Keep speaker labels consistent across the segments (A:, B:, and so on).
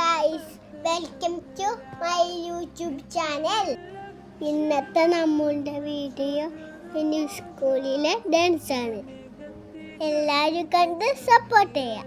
A: Guys welcome to my YouTube channel ഇന്നത്തെ നമ്മളുടെ video എന്റെ സ്കൂളിലെ ഡാൻസ് ആണ്. എല്ലാവരും കണ്ട് സപ്പോർട്ട് ചെയ്യാം.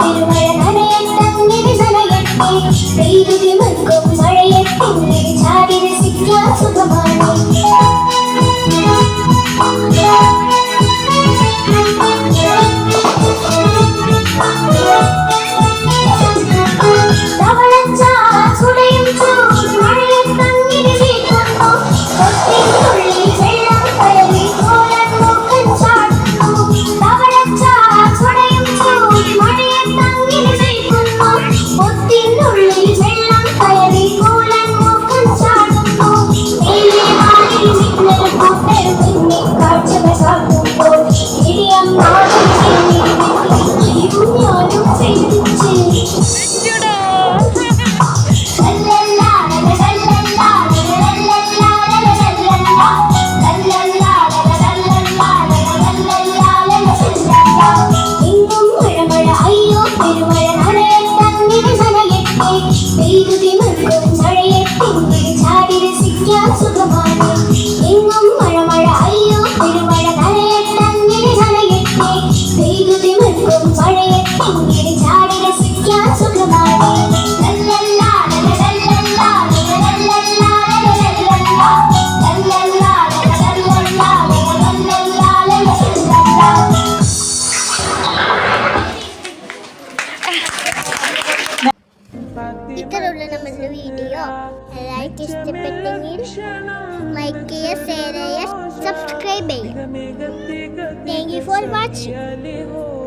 B: திருமழ நனையட்டம் இது நனையட்டே பெய்து மங்கும் மழையட்டும் செய்துதி மருங்கும் மழையை பொங்கு சாடின சிக்கா சுகமான. எங்கும் மழமழ ஐயோ திருமழ நனைய தன்னிலை நனையிட்டே செய்துதி மருங்கும் மழையை பொங்கு சாடின சிக்கா சுகமான. Yeah.
A: ഇത്തരമുള്ള നമ്മുടെ വീഡിയോ എല്ലാവർക്കും ഇഷ്ടപ്പെട്ടെങ്കിൽ ലൈക്ക് ചെയ്യുക സബ്സ്ക്രൈബ് ചെയ്യുക താങ്ക് ഫോർ വാച്ചിങ്